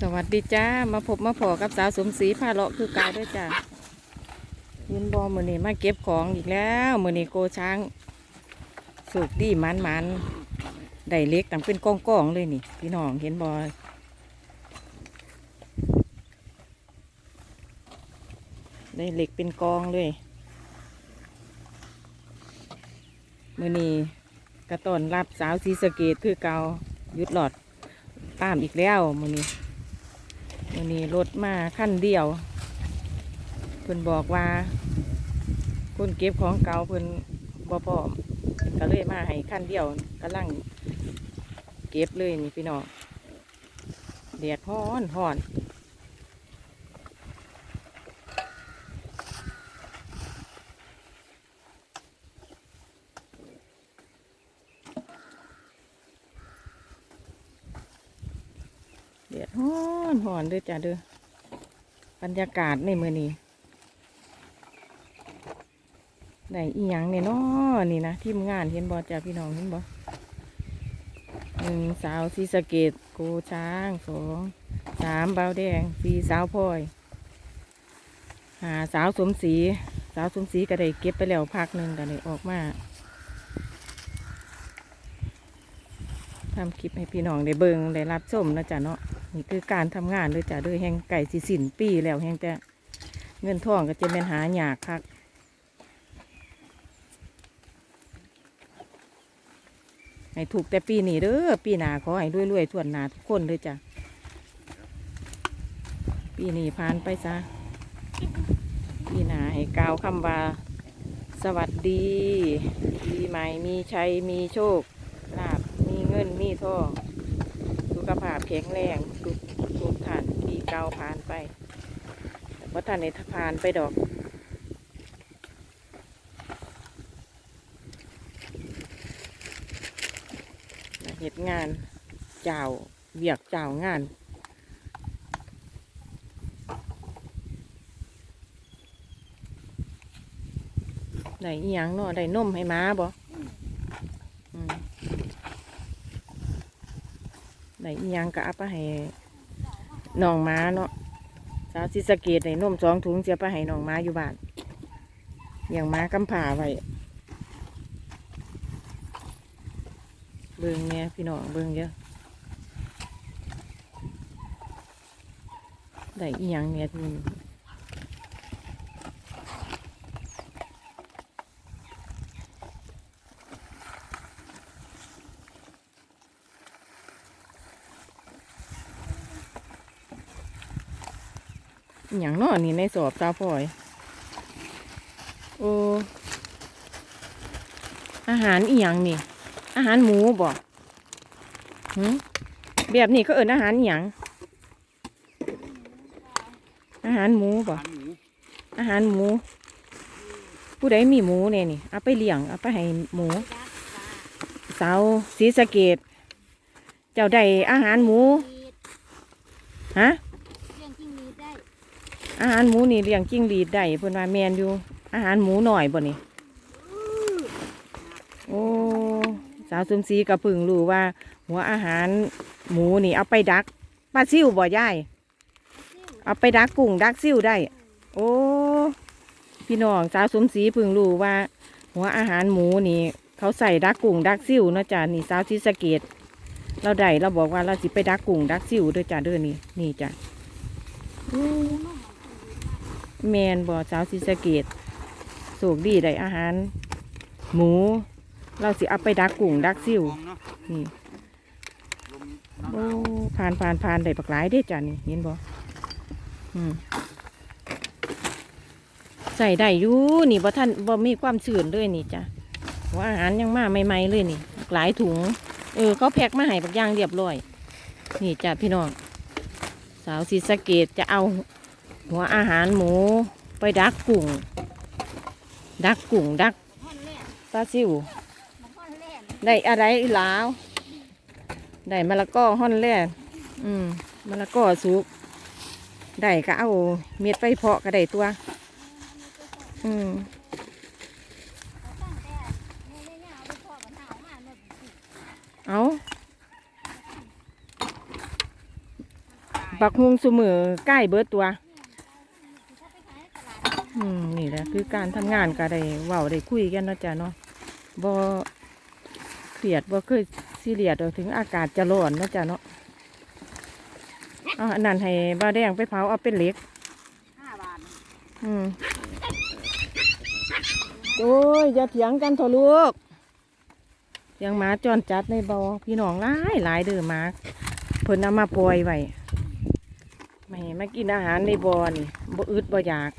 สวัสดีจ้า มาพบมาพอกับสาวสมศรีพาเลาะคือเกาวด้วยจ้ายินบอมือนี้มาเก็บของอีกแล้วมือนี้โกช้างสุกดีมันมันๆได้เล็กต่างเป็นกองกองๆเลยนี่ พี่น้องเห็นบอได้เล็กเป็นกองเลยมือนี้กระต้อนรับสาวสีสะเกตคือเกาหยุดหลอดตามอีกแล้วมือนี้ วันนี้รถมาขั้นเดียว เพิ่นบอกว่าคนเก็บของเก่าเพิ่นบ่พร้อมก็เลยมาให้ขั้นเดียวกำลังเก็บเลยนี่พี่น้องแดดห้อนห้อนแดดฮ้ อนฮ้อนด้อจ้าเด้อบรรยากาศในมือนี้ได้อีหยังเนี่ยนาะนี่นะทีมงานเห็นบอจ้าพี่น้องเห็นบอหนึ่งสาวสีสะเกตโกช้างสองสามเบาแดงสี่สาวพลอยหาสาวสมศรีสาวสมศรีก็ได้เก็บไปแล้วพักหนึ่งก็ได้ออกมาทำคลิปให้พี่น้องได้เบิงได้รับชมนะจ๊ะเนาะ นี่คือการทำงานเลยจ้ะโดยแห่งไก่สิสินปีแล้วแห่งแต่เงินทองก็จะเป็นหาหยากคักให้ถูกแต่ปีนี้เด้อปีหนาขอให้รวยๆทวนหนาทุกคนเลยจ้ะปีนี้ผ่านไปซะปีหนาให้กาวคำว่า สวัสดีปีใหม่มีชัยมีโชคลาบมีเงินมีทอง ขภาพแข็งแรงทุกทุกท่านที่เก่าผ่านไปแต่ว่าท่านในผ่านไปดอกเหตุงานเจ้าเวียกเจ้างานได้ยังเนาะได้นมให้ม้าบ่อืม ได้อีหยังก็เอาไปให้น้องหม้าเนาะสาวศิสะเกตในนมสองถุงเสียไปให้น้องหม้าอยู่บ้านอย่างม้ากำผ่าไว้เบิ่งเนี่ยพี่น้องเบิ่งเยอะได้อีหยังเนี่ย อย่างนาะนี่ในสอบสาพลอย โอ้อาหารอีหยังนี่ อาหารหมูบ่หืแบบนี้ก็เอินอาหารอีหยังอาหารหมูบอาหารหมูอาหารหมู ผู้ใดมีหมูเนี่ยนี่เอาไปเลี้ยงเอาไปให้หมู สาวศรีสะเกดเจ้าได้อาหารหมูฮะ เรื่องจริงมีได้ อาหารหมูนี่เลี้ยงจิ้งหรีดได้เพิ่นว่าแมนอยู่ อาหารหมูหน่อยบ่นี่โอ้สาวสมศรีก็เพึ่งรู้ว่า หัวอาหารหมูนี่เอาไปดักปลาซิ่วบ่ยายเอาไปดักกุ้งดักซิ่วได้ โอ้พี่น้องสาวสมศรีพึ่งรู้ว่า หัวอาหารหมูนี่ เขาใส่ดักกุ้งดักซิ่วนะจ้ะนี่สาวที่สะเกตเราได้เราบอกว่าเราสิไปดักกุ้งดักซิ่วเด้วยจ้ะเด้อนี่นี่จ้ะ แมนบ่สาวศรีสเกตสูกดีได้อาหาร หมู เราสิเอาไปดักกุ้งดักซิวนี่โอ้ผ่านผ่านผ่านได้บักหลายเด้จ้ะนี่เห็นบ่อืมใส่ได้อยู่นี่บ่ท่านบ่มีความชื้นเลยนี่จ้ะว่าอาหารยังมาใหม่ๆเลยนี่หลายถุง เออเขาแพ็คมาให้บักย่างเรียบร้อย นี่จ้ะพี่น้องสาวศรีสะเกดจะเอา หัวอาหารหมูไปดักกุ้งดักกุ้งดักปลาซิวได้อะไรอีหลาวได้มะละกอห่อนแล่นอืมมะละกอสุกได้ก็เอาเม็ดไปเพาะก็ได้ตัว อืมเอาบักฮุงสมือใกล้เบิดตัว เขาไปขายในตลาด อืมนี่แหละคือการทำงานก็ได้เว้าได้คุยกันเนาะจ้ะเนาะบ่เครียดบ่เคยซีเรียสถึงอากาศจะร้อนเนาะจ้ะเนาะเอาอันนั้นให้บ้าวแดงไปเผาเอาเป็นเหล็กห้าบาทอืมโอ้ยอย่าเถียงกันเถอะลูกเถียงหมาจรจัดในบอพี่น้องหลายหลายเด้อหมาเพิ่นเอามาปล่อยไว้ไม่ให้มากินอาหารในบอนี่บ่อึดบ่อยาก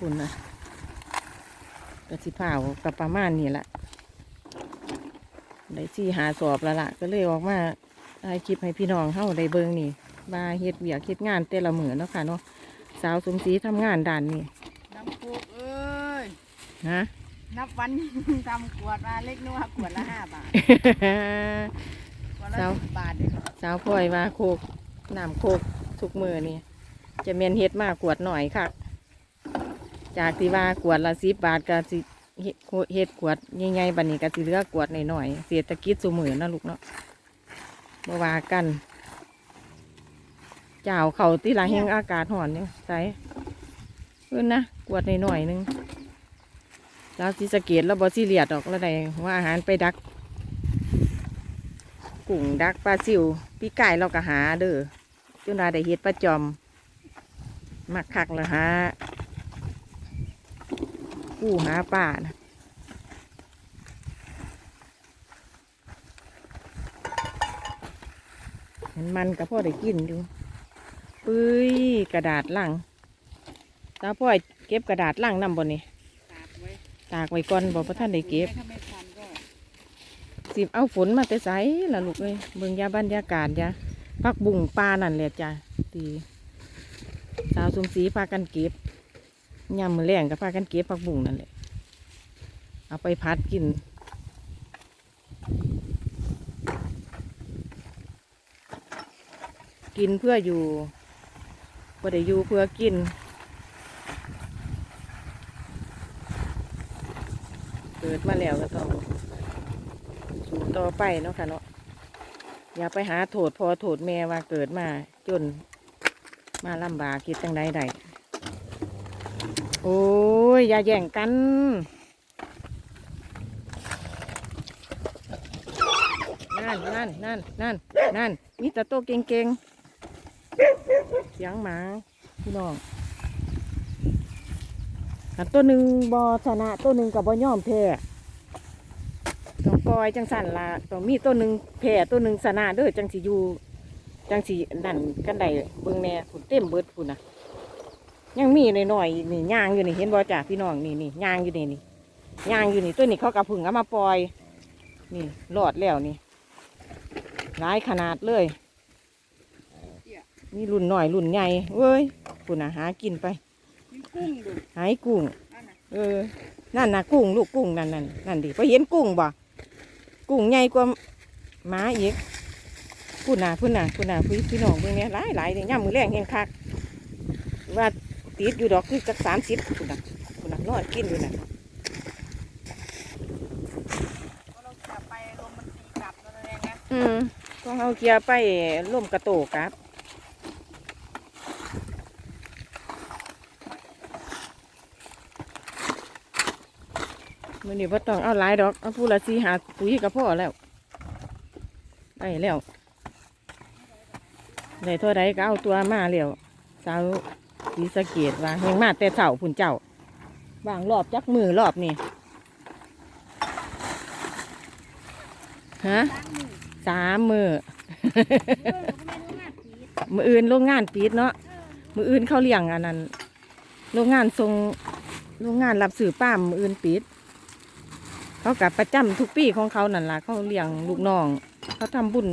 คุณนะกระสิเผากับประมาณนี้ละได้ที่หาสอบแล้วล่ะ ก็เลยออกมาถ่ายคลิปให้พี่น้องเฮาได้เบิ่งนี่มาเฮ็ดเวียกเฮ็ดงานแต่ละมื้อเนาะค่ะเนาะสาวสมศรีทำงานด่านนี้น้ำคุกเอ้ยนะนับวันทำขวดมาเล็กนัวขวดละห้าบาทขวดละเจ้าสิบบาทเด้อสาวพ่อยว่าโคกน้ำโคกทุกมือนี่จะเมียนเฮ็ดมากกวดหน่อยค่ะ จากที่ว่ากวดละสิบบาทก็สิเฮ็ดเฮ็ดกวดใหญ่ๆบัดนี้ก็สิเหลือกวดหน่อยๆเศรษฐกิจสมือนะลูกเนาะบ่ว่ากันเจ้าเขาที่ละแห่งอากาศห่อนเนี่ยใส่เพิ่นนะกวดหน่อยๆหนึงแล้วสิสะเกตแล้วบ่สิเลียดดอกแล้วใดว่าอาหารไปดักกุ้งดักปลาซิวพี่ไก่เราก็หาเด้อจุนาได้เฮ็ดประจอมมักคักเลยฮะ กู้หาป่านะเห็นมันกับพ่อได้กินอยู่ปุ้ยกระดาษลังตาพ่อยเก็บกระดาษลังนำบนนี่ตากไว้ตากไว้ก่อนบอกพระท่านได้เก็บถ้าไม่ทันก็สิเอาฝนมาแต่ไสล่ะลูกเอ้ยเบิ่งยาบรรยากาศยาพักบุ่งปลานั่นแหละจ้ะตีสาวสมศรีพากันเก็บ ยามมือแรงก็พากันเก็บพักบุ่งนั่นแหละ เอาไปพัดกิน กินเพื่ออยู่บ่ได้อยู่เพื่อกิน เกิดมาแล้วก็ต้องสู่ต่อไปเนาะค่ะเนาะ อย่าไปหาโทษพอโทษแม่ว่าเกิดมาจนมาลำบากคิดจังใดใด โอ้ย อย่าแย่งกัน นั่นนั่นนั่นนั่นนั่นมีแต่โตวเก่งๆเสียงหมา พี่น้องอันตัวหนึ่งบอชนะตัวหนึ่งกับบอย่อมแพ้ต้องปล่อยจังสันละต้องมีตัวหนึ่งแผ่ตัวหนึ่งสนาเด้อจังสิอยู่จังสินั่นกันได้เบิ่งแน่ผุนเต็มเบิดผุนนะ ยังมีหน่อยๆนี่ย่างอยู่นี่เห็นบ่จ่าพี่น้องนี่นี่ย่างอยู่นี่นี่ย่างอยู่นี่ตัวนี้เขากระพึ่งเอามาปล่อย นี่รอดแล้วนี่หลายขนาดเลยมีรุ่นหน่อยรุ่นใหญ่เว้ยผุนนะหากินไปกินกุ้งดูหายกุ้งนั่นน่ะเออนั่นนะกุ้งลูกกุ้งนั่นนั่นนั่นดิพอเห็นกุ้งบ่กุ้งใหญ่กว่าหมาอีกพุ่นน่ะพุ่นน่ะพุ่นน่ะพี่พี่น้องเบิ่งเนี่ยหลายหลายเนี่ยย่ำมือแรงแห่งคักว่า ติดอยู่ดอกคือจักสามสิบพุ่นน่ะพุ่นน่ะนอนกินอยู่น่ะพอเราจับไปลมมันตีกลับนั่นเองนะอืมก็เอาเกียร์ไปล่มกระโตกครับมื่อนี้พ่ต้องเอาหลายดอก เอาผู้ละสีหาปุ๋ยกับพ่อแล้วได้แล้วได้เท่าไรก็เอาตัวมาแล้วสาว สีสะเกตว่าเฮงมาแต่เสาผุนเจ้าบางรอบจักมือรอบนี่ฮะสามมือมืออื่นโรงงานปิดเนาะมืออื่นเขาเลี้ยงอันนั้นโรงงานทรงโรงงานรับสื่อป้ามมืออื่นปิดเขากับประจำทุกปีของเขานั่นล่ะเขาเลี้ยงลูกน้อง เขาทำบุญ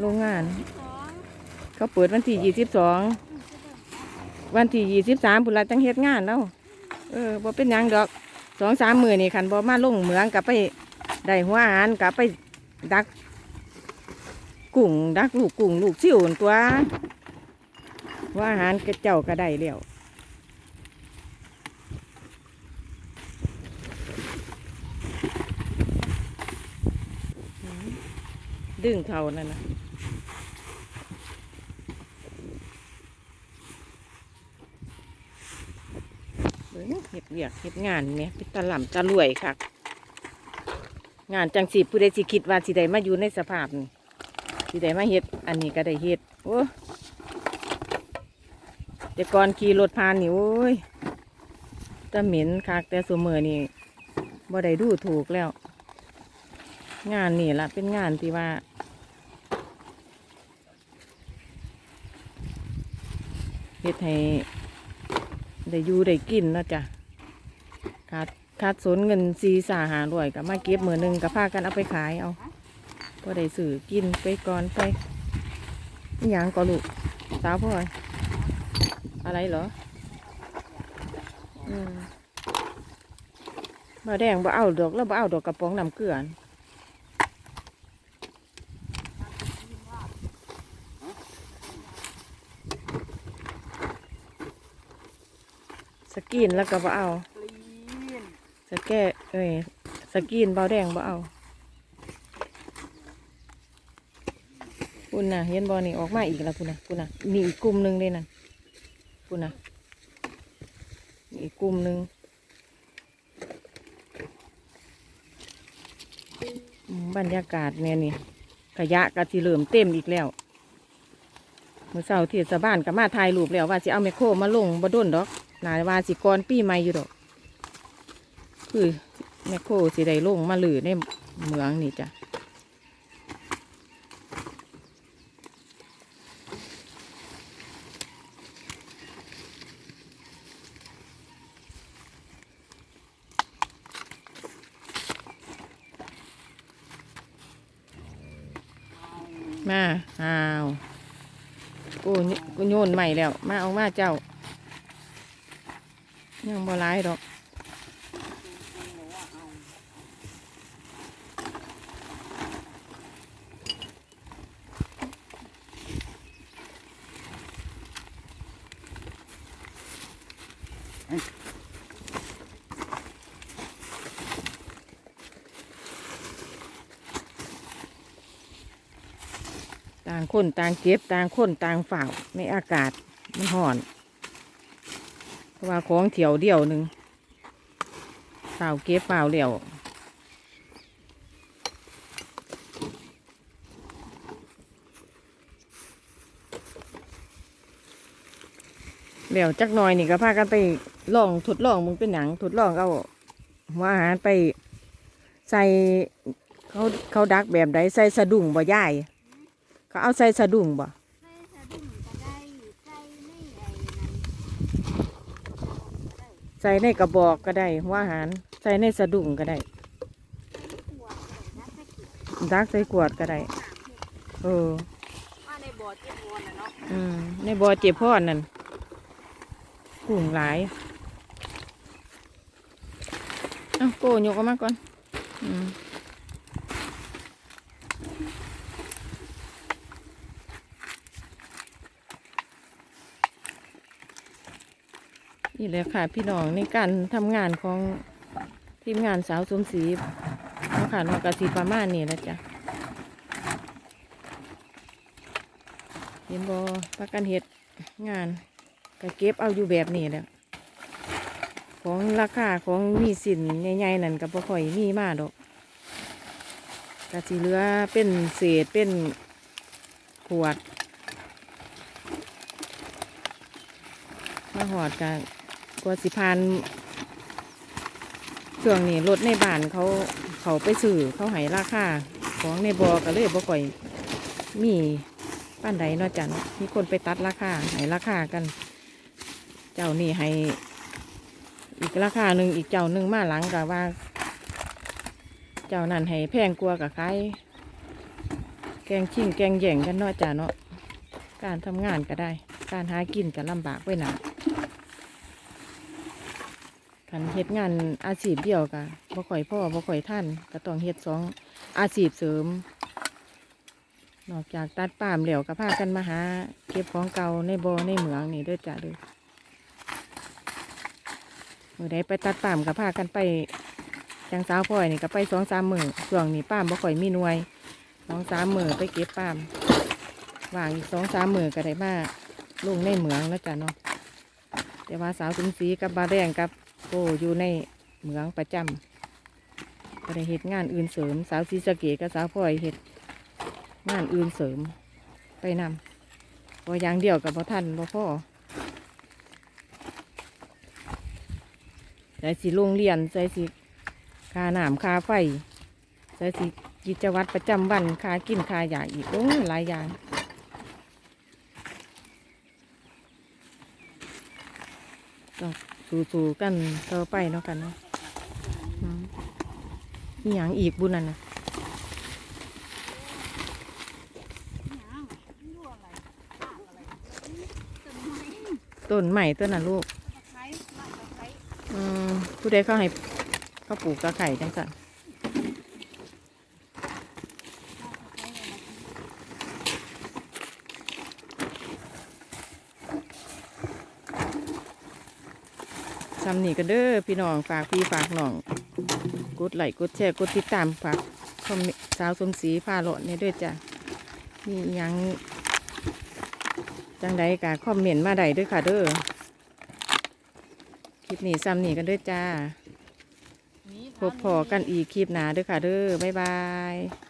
โรงงาน เขาเปิดวันที่ยี่สิบสอง วันที่ยี่สิบสามบุรุษจังเฮ็ดงานแล้วเออบ่เป็นยังดอกสองสามมือนี่คันบ่มาลงเหมืองกลับไปได้หัวอาหารกลับไปดักกุ้งดักลูกกุ้งลูกซิ่วตัวหัวอาหารกระเจ้าก็ได้แล้วดึงเขานั่นนะ เบิ่ง เฮ็ดเวียกเฮ็ดงานแหม่เป็นตะหล่ำตะรวยคักงานจังสิผู้ใดสิคิดว่าสิได้มาอยู่ในสภาพนี่สิได้มาเฮ็ด อันนี้ก็ได้เฮ็ดโอ้แต่ก่อนขี่รถผ่านนี่โอ้ยแตะเหม็นคักแต่สมือนี่บ่ได้ดูถูกแล้ว งานนี่ละเป็นงานที่ว่าเฮ็ดให้ได้อยู่ได้กินนะจ้ะ ขาดขาดสนเงินซีสาหาร้อยก็มาเก็บมือหนึ่งก็พากันเอาไปขายเอาก็ได้สื่อกินไปก่อนไปอย่างก็ลูกสาวพ่อยอะไรเหรออืมมาแดงบ่เอาดอกแล้วบ่เอาดอกกระป๋องน้ำเกลือนสกินแล้วก็บ่เอา สแก้เอ้ยสกินเบาแดงบ่เอาคุณน่ะเห็นบอนี่ออกมาอีกแล้วคุณน่ะคุณน่ะมีอีกกลุ่มหนึ่งเลยน่ะคุณน่ะมีอีกกลุ่มหนึ่งบรรยากาศเนี่ยนี่ขยะก็สิเริ่มเต็มอีกแล้วมื่อเช้าที่สบ้านก็มาถ่ายรูปแล้วว่าสิเอาแมคโครมาลงบ่ด้นดอกนาว่าสิก่อนปีใหม่อยู่ดอก คือแมคโครสิได้ลงมาหลือในเมืองนี่จ้ะมาอ้าวกูยกูโยนใหม่แล้ว มาเอามาเจ้า ยังบ่ร้ายดอก ต่างคนต่างเก็บต่างคนต่างฝ่าวในอากาศมันห่อนเพราะว่าของเถียวเดียวหนึ่งฝ่าวเก็บฝ่าวเหลียวเหลียวจักหน่อยนี่ก็พากันไปลองทดลองมึงเป็นหนังทดลองเอาหัวอาหารไปใส่เขาเขาดักแบบใดใส่สะดุ้งบ่ย่าย เขาเอาใส่สะดุ้งบ่ใส่สะดุ้งก็ได้ใส่ไม่ไอ้นั่นใส่ในกระบอกก็ได้หัวอาหารใส่ในสะดุ้งก็ได้หัวเลยนะตะกี้ดักใส่ขวดก็ได้เออมาในบ่อเจ็บวนน่ะเนาะอืมในบ่อเจ็บพอดนั่นกุ้งหลายเอ้าโกยกออกมาก่อน อืม นี่แหละค่ะพี่น้องในการทำงานของทีมงานสาวสมศรีเนาะค่ะนอกกสีประมาณนี้แหละจ้ะเห็นบอพักกันเห็ดงานก็เก็บเอาอยู่แบบนี้แหละของราคาของมีสินใหญ่ๆนั่นก็บ่ค่อยมีมาดอกก็สิเหลือเป็นเศษเป็นขวดมาหอดกัน ว่าสิพานช่วงนี้รถในบ้านเขาเขาไปซื้อเขาให้ราคาของในบอก็เลยบ่ค่อย มีป้านใดนาะจ้ะเนาะมีคนไปตัดราคาให้ราคากัน เจ้านี่ให้อีกราคาหนึ่งอีกเจ้าหนึ่งมาหลังกับว่า เจ้านั่นให้แพงกลัวกับใครแกงชิงแกงแย่งกันนาะจ้ะเนาะการทำงานก็ได้ การหากินก็ลำบากไว้หนา ขันเฮ็ดงานอาชีพเดียวกะบ่ค่อยพ่อบ่ค่อยท่านก็ต้องเฮ็ดสองอาชีพเสริม นอกจากตัดปามแล้วก็พากันมาหา เก็บของเก่าในบ่อในเหมืองนี่ด้วยจ้ะเด้อเมื่อใดไปตัดปามก็พากันไปจังสาวพ่อยนี่ก็ไปสองสามมือช่วงนี้ปามบ่ค่อยมีหน่วยสองสามมือไปเก็บปามวางอีกสองสามมือก็ได้มาลงในเหมืองแล้วจ้ะเนาะแต่ว่าสาวสุมศรีกับบาแดงกับ โอ้อยู่ในเหมืองประจำก็ได้เฮ็ดงานอื่นเสริม สาวศรีสเกดกับสาวพลอยเฮ็ดงานอื่นเสริมไปนำพออย่างเดียวกับพ่ทันบ่พ่อใส่สิโรงเรียนใส่สิค่าน้ำค่าไฟใส่สิกิจวัตรประจำวันคากินคาอยากอีกโอ้หลายอย่างต้อง สู้ๆกันต่อไปเนาะกันเนาะมอีอยังอีกบุญนั่นนะต้นใหม่ต้นน่ะลูก อืมผู้ใดเข้าให้เขาปลูกกระไข่จังสัน รากตะไคร้อะไร ซ้ำนี่กันเด้อพี่น้องฝากพี่ฝากน้องกดไลค์กดแชร์กดติดตามฝากคอมเมนต์สาวสมศรีพาเลาะเนี่ยด้วยจ้ะมียังจังใดกะคอมเมนต์มาได้เด้วยค่ะเด้อคลิปนี้ซ้ำนี่กันด้อจ้าพบพอกันอีกคลิปหนาด้อค่ะเด้อบ๊ายบาย